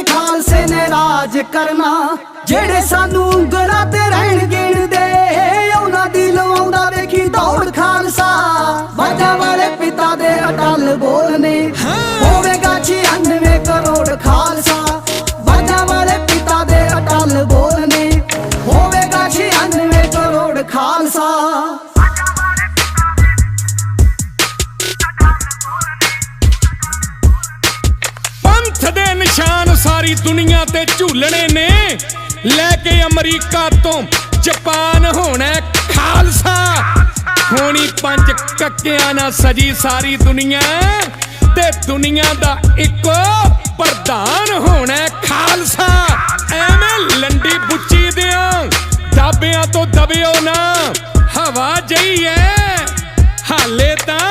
ਤੇ ਖਾਲਸੇ ਨੇ ਰਾਜ ਕਰਨਾ, ਜਿਹੜੇ ਸਾਨੂੰ ਉਂਗਲਾਂ ਤੇ ਰਹਿਣ ਗਿਣਦੇ, ਉਹਨਾਂ ਦੀ ਲਵਾਉਂਦਾ ਵੇਖੀ ਦੌੜ ਖਾਲਸਾ। ਬਾਜਾਂ ਵਾਲੇ ਪਿਤਾ ਦੇ ਅਟਲ ਬੋਲਨੇ, ਹੋਵੇਗਾ 96 ਕਰੋੜ ਖਾਲਸਾ। ਬਾਜਾਂ ਵਾਲੇ ਪਿਤਾ ਦੇ ਅਟਲ ਬੋਲਨੇ, ਹੋਵੇਗਾ 96 ਕਰੋੜ ਖਾਲਸਾ। ਹੱਥ ਦੇ ਨਿਸ਼ਾਨ ਸਾਰੀ ਦੁਨੀਆ ਤੇ ਝੂਲਣੇ ਨੇ। ਲੈ ਕੇ ਅਮਰੀਕਾ ਤੋਂ ਜਾਪਾਨ ਹੋਣਾ ਖਾਲਸਾ। ਹੋਣੀ ਪੰਜ ਕੱਕਿਆਂ ਨਾਲ ਸਜੀ ਸਾਰੀ ਦੁਨੀਆ। ਤੇ ਦੁਨੀਆ ਦਾ ਇੱਕੋ ਪ੍ਰਧਾਨ ਹੋਣਾ ਖਾਲਸਾ। ਐਵੇਂ ਲੰਡੀ ਬੁੱਚੀ ਦਿਓ ਦਾਬਿਆਂ ਤੋਂ ਦਬਿਓ ਨਾ। ਹਵਾ ਜਈ ਐ, ਹਾਲੇ ਤਾਂ